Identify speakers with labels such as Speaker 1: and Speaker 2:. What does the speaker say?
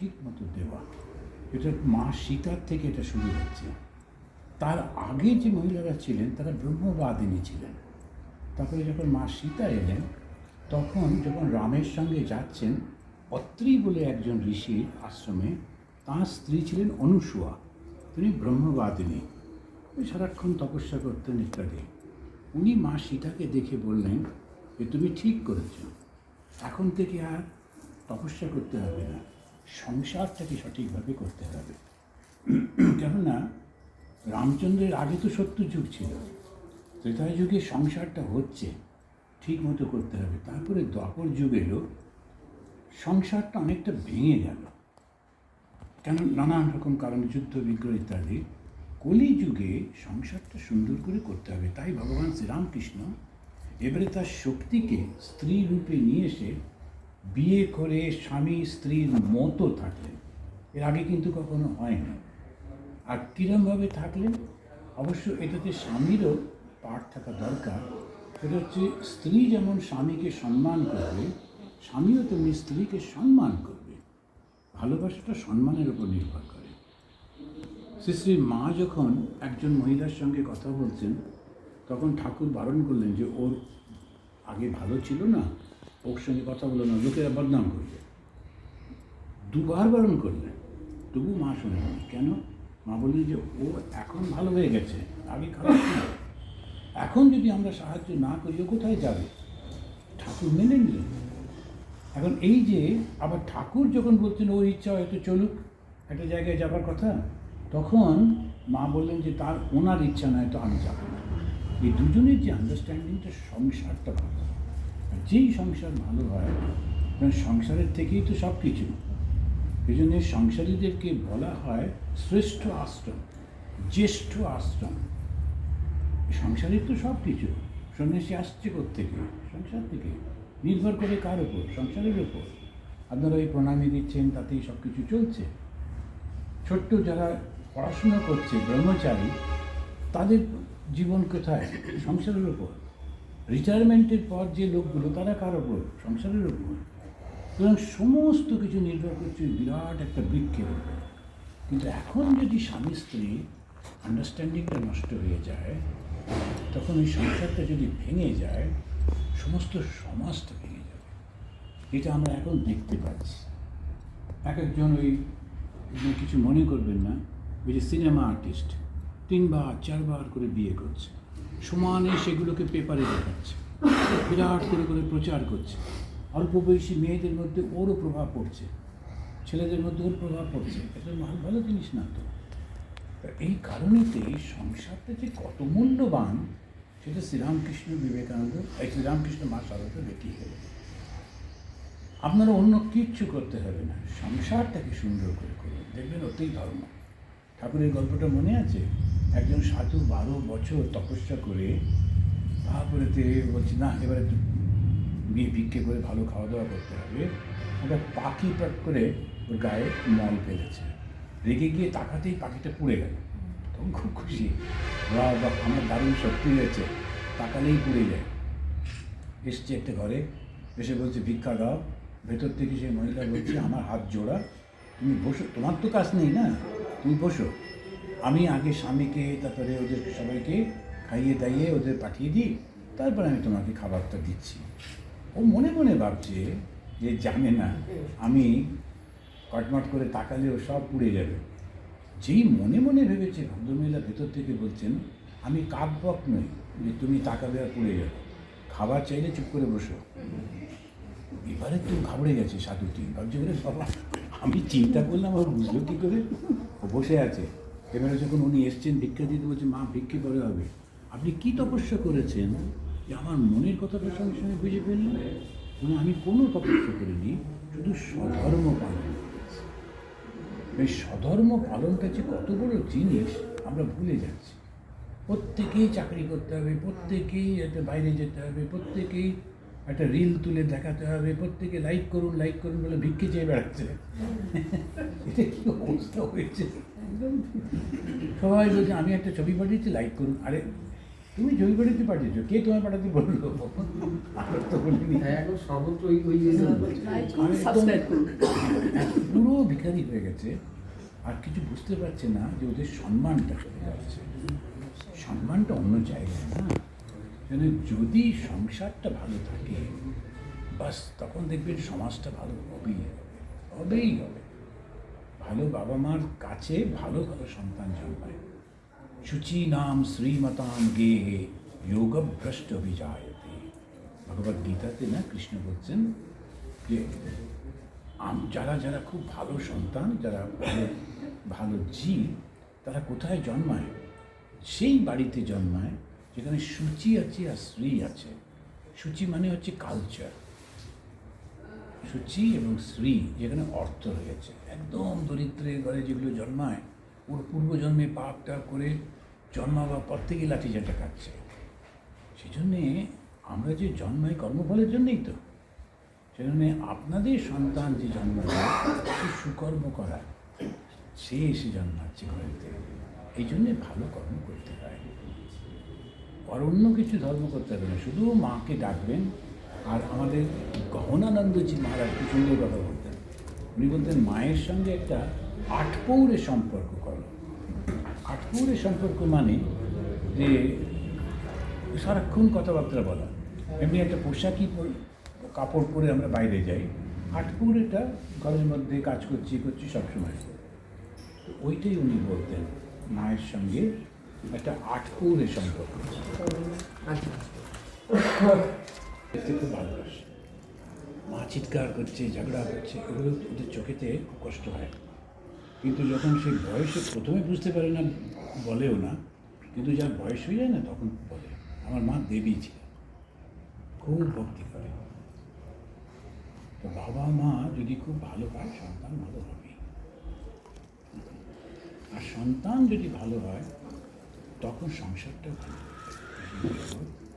Speaker 1: ঠিক মতো দেওয়া। এটা মা সীতার থেকে এটা শুরু হচ্ছে। তার আগে যে মহিলারা ছিলেন, তারা ব্রহ্মবাদিনী ছিলেন। তারপরে যখন মা সীতা এলেন, তখন যখন রামের সঙ্গে যাচ্ছেন, অত্রি বলে একজন ঋষির আশ্রমে, তাঁর স্ত্রী ছিলেন অনুসুয়া। তিনি ব্রহ্মবাদিনী। ওই সারাক্ষণ তপস্যা করতেন ইত্যাদি। উনি মা সীতাকে দেখে বললেন যে, তুমি ঠিক করেছ। এখন থেকে আর তপস্যা করতে হবে না। সংসারটাকে সঠিকভাবে করতে হবে? কেননা, রামচন্দ্রের আগে তো সত্য যুগ ছিল। ত্রেতায় যুগে সংসারটা হচ্ছে, ঠিক মতো করতে হবে। তারপরে দ্বাপর যুগ এলো, সংসারটা অনেকটা ভেঙে গেল। কেন নানান রকম কারণে, যুদ্ধ, বিগ্রহ ইত্যাদি। কলি যুগে সংসারটা সুন্দর করে করতে হবে। তাই ভগবান শ্রীরামকৃষ্ণ এবারে তার শক্তিকে স্ত্রী রূপে নিয়ে এসে বিয়ে করে স্বামী স্ত্রীর মতো থাকলেন। এর আগে কিন্তু কখনো হয়নি। আর কীরমভাবে থাকলেন? অবশ্য এটাতে স্বামীরও পাঠ থাকা দরকার। সেটা হচ্ছে স্ত্রী যেমন স্বামীকে সম্মান করবে, স্বামীও তেমনি স্ত্রীকে সম্মান করবে। ভালোবাসাটা সম্মানের উপর নির্ভর করে। শ্রী শ্রী মা যখন একজন মহিলার সঙ্গে কথা বলছেন, তখন ঠাকুর বারণ করলেন যে, ওর আগে ভালো ছিল না ওর সঙ্গে কথা বলো না লোকেরা বদনাম করবে। দুবার বারণ করলেন তবু মা শোনেন কেন? মা বললেন যে, ও এখন ভালো হয়ে গেছে, আগে খারাপ ছিল। এখন যদি আমরা সাহায্য না করি, ও কোথায় যাবে? ঠাকুর মেনে নিলেন। এখন এই যে, আবার ঠাকুর যখন বলছেন, ওর ইচ্ছা হয়তো চলুক, একটা জায়গায় যাবার কথা, তখন মা বললেন যে, তার ওনার ইচ্ছা নয় তো আমি যাব না। এই দুজনের যে আন্ডারস্ট্যান্ডিংটা সংসারটা ভালো। যেই সংসার ভালো হয়, কারণ সংসারের থেকেই তো সব কিছু এই জন্য সংসারীদেরকে বলা হয় শ্রেষ্ঠ আশ্রম, জ্যেষ্ঠ আশ্রম। সংসারের তো সব কিছু সন্ন্যাসী আসছে থেকে সংসার থেকে। নির্ভর করে কার ওপর সংসারের ওপর আপনারা ওই প্রণামী দিচ্ছেন, তাতেই সব কিছু চলছে। ছোট্ট যারা পড়াশোনা করছে, ব্রহ্মচারী, তাদের জীবন কোথায়? সংসারের ওপর রিটায়ারমেন্টের পর যে লোকগুলো, তারা কার ওপর সংসারের ওপর সুতরাং সমস্ত কিছু নির্ভর করছে বিরাট একটা বৃক্ষের উপর। কিন্তু এখন যদি স্বামী স্ত্রী আন্ডারস্ট্যান্ডিংটা নষ্ট হয়ে যায়, তখন ওই সংসারটা যদি ভেঙে যায়, সমস্ত সমাজটা ভেঙে যাবে। এটা আমরা এখন দেখতে পাচ্ছি। এক একজন ওই কিছু মনে করবেন না, ওই যে সিনেমা আর্টিস্ট তিনবার, চারবার করে বিয়ে করছে। সমানে সেগুলোকে পেপারে দেখাচ্ছে। বিরাট করে করে প্রচার করছে। অল্প বয়সী মেয়েদের মধ্যে ওরও প্রভাব পড়ছে। ছেলেদের মধ্যে ওর প্রভাব পড়ছে। এটা ভালো জিনিস না তো। এই কারণেতেই সংসারটা যে কত মূল্যবান, সেটা শ্রীরামকৃষ্ণ বিবেকানন্দ, এই শ্রীরামকৃষ্ণ মা সারদা দেখিয়ে আপনারা অন্য কিচ্ছু করতে হবে না। সংসারটাকে সুন্দর করে করুন। দেখবেন ওতেই ধর্ম। ঠাকুরের গল্পটা মনে আছে? একজন সাধু বারো বছর তপস্যা করে, তারপরে তে বলছি, না, এবারে বিয়ে ভিক্ষে করে ভালো খাওয়া দাওয়া করতে হবে। একটা পাখি পাট করে ওর গায়ে মল ফেলেছে রেগে গিয়ে তাকাতেই পাখিটা পুড়ে গেল। তখন খুব খুশি। বা বা আমার দারুণ শক্তি হয়েছে। তাকালেই পুড়ে যায়। এসছে একটা ঘরে, এসে বলছে, ভিক্ষা দাও। ভেতর থেকে সেই মহিলা বলছে, আমার হাত জোড়া, তুমি বসো। তোমার তো কাজ নেই না? তুমি বসো। আমি আগে স্বামীকে, তারপরে ওদের সবাইকে খাইয়ে দাইয়ে ওদের পাঠিয়ে দিই, তারপরে আমি তোমাকে খাবারটা দিচ্ছি। ও মনে মনে ভাবছে যে জানে না, আমি কটমট করে তাকালে ও সব পুড়ে যাবে। যেই মনে মনে ভেবেছে ভদ্রমহিলা ভেতর থেকে বলছেন, আমি কাকবক নই, যে তুমি তাকাবে আর পুড়ে যাবে। খাবার চাইলে চুপ করে বসো। এবারে তো ঘাবড়ে গেছে সাধুটি। ভাবছে বলে বাবা, আমি চিন্তা করলাম আর বুঝলো কী করে? ও বসে আছে। এবারে যখন উনি এসছেন, ভিক্ষা দিতে বলছে, মা, ভিক্ষে পরে হবে? আপনি কি তপস্যা করেছেন যে আমার মনের কথাটা সঙ্গে সঙ্গে বুঝে ফেললেন? মানে আমি কোনো তপস্যা করিনি, শুধু স্বধর্ম পালন এই স্বধর্ম পালনটা যে কত বড় জিনিস আমরা ভুলে যাচ্ছি। প্রত্যেকেই চাকরি করতে হবে, প্রত্যেকেই একটা বাইরে যেতে হবে, প্রত্যেকেই একটা রিল তুলে দেখাতে হবে, প্রত্যেকে লাইক করুন লাইক করুন বলে ভিক্ষে চেয়ে বেড়াচ্ছে। এটা কি অবস্থা হয়েছে? সবাই বলছে আমি একটা ছবি পাঠিয়েছি লাইক করুন। আরে তুমি ছবি জয়গড়িতে পাঠিয়েছো। কে তোমায় পাঠাতে বলল? আমার তো বলিনি।
Speaker 2: হ্যাঁ সর্বত্র ওই ওই
Speaker 1: পুরো ভিখারি হয়ে গেছে আর কিছু বুঝতে পারছে না যে ওদের সম্মানটা চলে যাচ্ছে। সম্মানটা অন্য জায়গায় না? মানে যদি সংসারটা ভালো থাকে বাস তখন দেখবেন সমাজটা ভালো হবেই হবে। হবেই হবে। ভালো বাবা মার কাছে ভালো ভালো সন্তান জন্মায়। শুচি নাম শ্রীমতাম গে যোগভ্রষ্ট বিজায়তে ভগবদ গীতাতে না কৃষ্ণ বলছেন যে যারা যারা খুব ভালো সন্তান, যারা ভালো ভালো জীব, তারা কোথায় জন্মায়? সেই বাড়িতে জন্মায় যেখানে সূচি আছে আর শ্রী আছে। সূচি মানে হচ্ছে কালচার সূচি এবং শ্রী যেখানে অর্থ রয়েছে। একদম দরিদ্রের ঘরে যেগুলো জন্মায়, ওর পূর্বজন্মে পাপ টাপ করে জন্মাবার পর থেকে লাঠি চাটা খাচ্ছে। সেই জন্যে আমরা যে জন্মাই কর্মফলের জন্যই তো। সেজন্য আপনাদের সন্তান যে জন্মায় সে সুকর্ম করা, সে এসে জন্মাচ্ছে ঘরেতে এই জন্যে ভালো কর্ম করতে হয়। আর অন্য কিছু ধর্ম করতে হবে না। শুধু মাকে ডাকবেন আর আমাদের গহনানন্দজি মহারাজ কি সুন্দর কথা বলতেন। উনি বলতেন, মায়ের সঙ্গে একটা আটপৌরের সম্পর্ক করো। আটপৌরের সম্পর্ক মানে যে সারাক্ষণ কথাবার্তা বলা। এমনি একটা পোশাকই কাপড় পরে আমরা বাইরে যাই। আটপৌরেটা ঘরের মধ্যে কাজ করছি করছি সবসময়। তো ওইটাই উনি বলতেন, মায়ের সঙ্গে একটা আটপৌরের সম্পর্ক।
Speaker 2: আচ্ছা।
Speaker 1: দেখতে খুব ভালোবাসে মা চিৎকার করছে, ঝগড়া করছে, এগুলো ওদের চোখেতে কষ্ট হয়। কিন্তু যখন সে বয়সে প্রথমে বুঝতে পারে না, বলেও না, কিন্তু যা বয়স হয়ে যায় না, তখন বলে। আমার মা দেবী ছিল। খুব ভক্তি করে। তো বাবা মা যদি খুব ভালো হয় সন্তান ভালো হবে। আর সন্তান যদি ভালো হয়, তখন সংসারটা ভালো।